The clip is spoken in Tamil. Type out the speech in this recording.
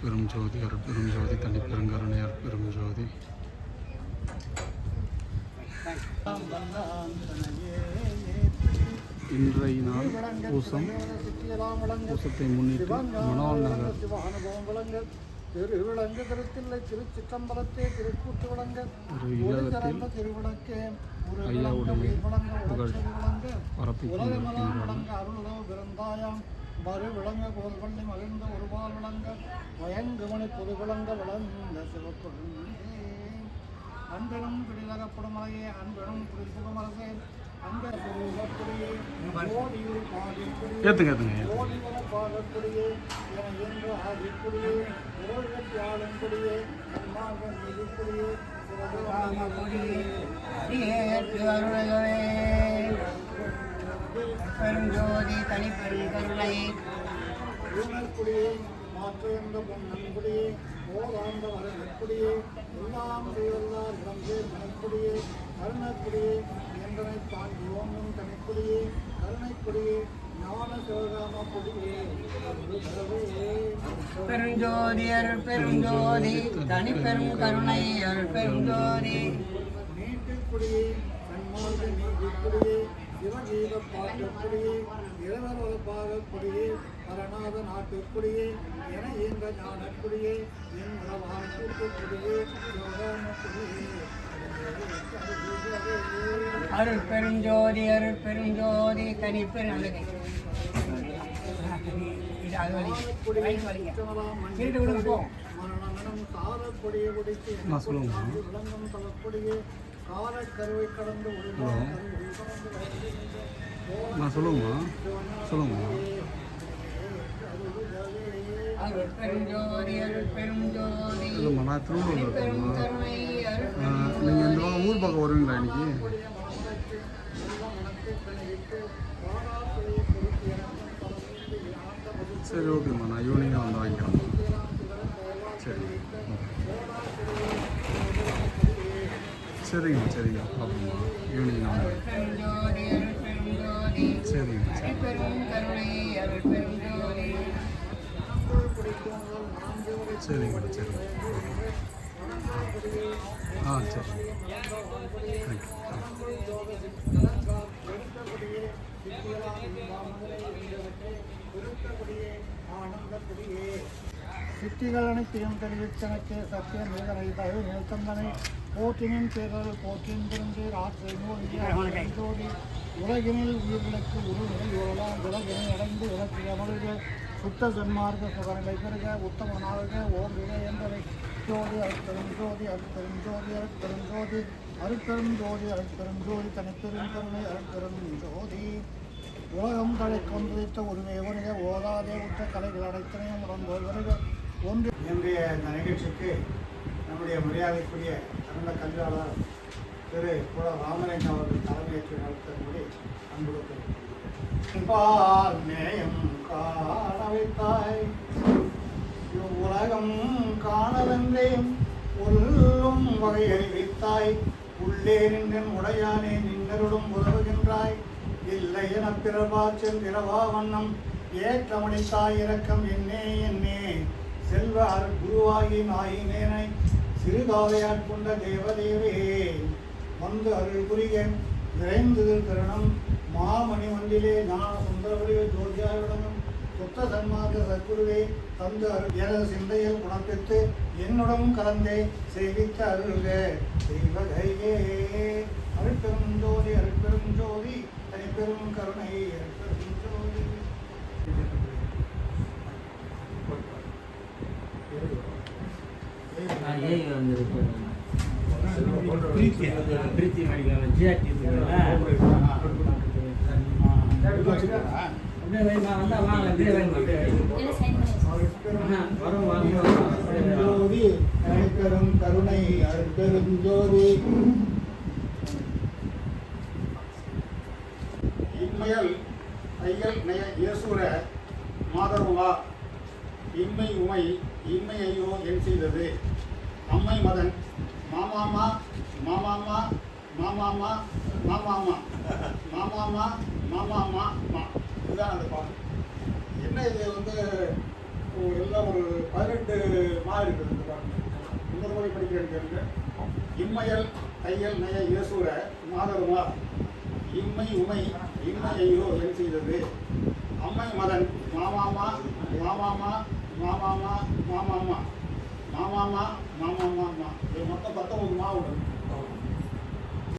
அருட்பெரும் ஜோதி அற்பெரும் ஜோதி தனி பெருங்கருணை அற்பெரும் ஜோதி. இன்றைய நாள் பூசம். பூசத்தை முன்னிட்டு மணவாள் நகர் திருவிளங்கு திருத்தில்லை திருச்சிற்றம்பலத்தே திருக்கூட்டு விளங்க ஐயாவுடைய புகழ் பரப்பி கொண்டிருக்கின்றார்கள். பிறந்தாயாம் மறு விளங்க கோல்பள்ளி மகிழ்ந்த ஒருபால் விளங்க. வயங்குமணி புது விளங்க விளந்த சிவக்குழந்தை அன்பெனும் பிடிலகப்படும் மலையே அன்பெனும் புரிசுகமரசே அன்பாக நிதிக்குடியே பெருஞ்சோதி தனிப்பெரும் கருணை மாற்றுகின்ற பொன்னன்குடியே ஓதாந்த வரக்குடியே எல்லாம் செய்வல்லார் இளம்பேர் மனக்குடியே கருணக்குடியே என்றனை தாண்டி ஓங்கும் தனிக்குடியே கருணைக்குடியே ஞான சிவகாம குடியே பெருஞ்சோதி அருள் பெருஞ்சோதி தனிப்பெரும் கருணை அருள் பெருஞ்சோதி. நீட்டுக்குடியே சன்மார்க்க நீதிக்குடியே சிவகீத பாட்டுக்குடியே இளவர் பரநாத நாட்டுக்குடியே என இந்த ஞானக்குடியே என் வாழ்த்துக்குடியே யோகானக்குடியே அருள் பெருஞ்சோதி அருள் பெருஞ்சோதி விடுங்க போ. மரணமனம் சாரக்கொடியை குடித்து நான் சொல்லுங்க. விளங்கும் தலக்கொடியே காலக்கருவை கடந்து நான் சொல்லுங்கம்மா சொல்லுங்கம்மா அருள் பெருஞ்சோதி அருள் பெருஞ்சோதி இல்லைம்மா நான் இருக்கேம்மா நீங்கள் இந்த பக்கம் ஊர் பக்கம் வருவீங்களா இன்னைக்கு சரி ஓகேம்மா நான் ஈவினிங்காக வந்து வாங்கிக்கிறேன் சரி சரிங்க சரிங்க பார்ப்போம்மா ஈவினிங் நான் வரேன். பெருஞ்சோதி அருள் சரிங்க சரி சரிங்க ஆ சரி. சித்திகள் அனைத்தையும் தெரிவித்தனக்கு சத்தியம் மேதனை தயவு நிறுத்தந்தனை போற்றினின் பேரல் போற்றின் பெருந்தேர் ஆற்றை மூழ்கி உலகினில் உயிர்களுக்கு உருநிலை உரலாம் விலகினை அடைந்து விளக்கு அமர்க சுத்த சன்மார்க்க சுகநிலை பெறுக உத்தமனாக ஓங்குக என்பதை ஜோதி அருட்பெரும் ஜோதி அருட்பெரும் ஜோதி அருட்பெரும் ஜோதி அருட்பெரும் ஜோதி அருட்பெரும் ஜோதி தனிப்பெரும் கருணை அருட்பெரும் ஜோதி. உலகம் தலை கொன்றித்த ஒருவே வருக ஓதாதே உற்ற கலைகள் அனைத்தனையும் உடன்போல் வருக. ஒன்று. இன்றைய இந்த நிகழ்ச்சிக்கு நம்முடைய மரியாதைக்குரிய சிறந்த கல்வியாளர் திரு குல ராமலிங்கம் அவர்கள் தலைமையேற்று நடத்தும்படி அன்புடன் நேயம் காண வைத்தாய் இவ்வுலகம் காணவென்றேன் உள்ளும் வகை அறிவித்தாய். உள்ளே நின்றன் உடையானே நின்னருடும் உதவுகின்றாய். இல்லை என பிறவா சென்றிரவா வண்ணம். ஏற்றமளித்தாய் இரக்கம் என்னே என்னே. செல்வ அரு குருவாகி நாயினேனை. சிறுகாலையாட்கொண்ட தேவதேவே வந்து அருள் புரிய விரைந்து தருணம் மாமணி மந்திலே ஞான சுந்தரவடிவ ஜோதியாய் விளங்கும் சுத்த சன்மார்க்க சத்குருவே தந்து அருள் எனது சிந்தையில் குணப்பித்து என்னுடன் கலந்தே செய்வித்த அருள்க. தெய்வகையே அருட்பெரும் ஜோதி அருட்பெரும் ஜோதி தனிப்பெரும் கருணை அருட்பெரும் ஜோதி பிரீத்தி மெடிக்கல் ஜிஆர்டி அப்படியே வைமா வந்தா வாங்க அப்படியே வைமா வரும் வாங்க ஜோதி தனிப்பெரும் கருணை அருட்பெரும் ஜோதி இம்மையல் ஐயல் நய இயேசுர மாதருவா இம்மை உமை இம்மை ஐயோ என் செய்தது அம்மை மதன் மாமாமா மாமாமா மாமாமா மாமாமா மாமாமா மாமாமா மா. இதுதான் அந்த பாட்டு. என்ன இது வந்து ஒரு எல்லாம் ஒரு பதினெட்டு மா இருக்குது இந்த பாட்டு. இன்னொரு முறை படிக்கிறேன் கேளுங்க. இம்மையல் தையல் நய இயேசூர மாதருமா. இம்மை உமை இம்மை ஐயோ என் செய்தது. அம்மை மதன் மாமாமா மாமாமா மாமாமா மாமாமா மாமாமா மாமாமா மா இது மொத்தம் பத்தொம்பது மாவு உண்டு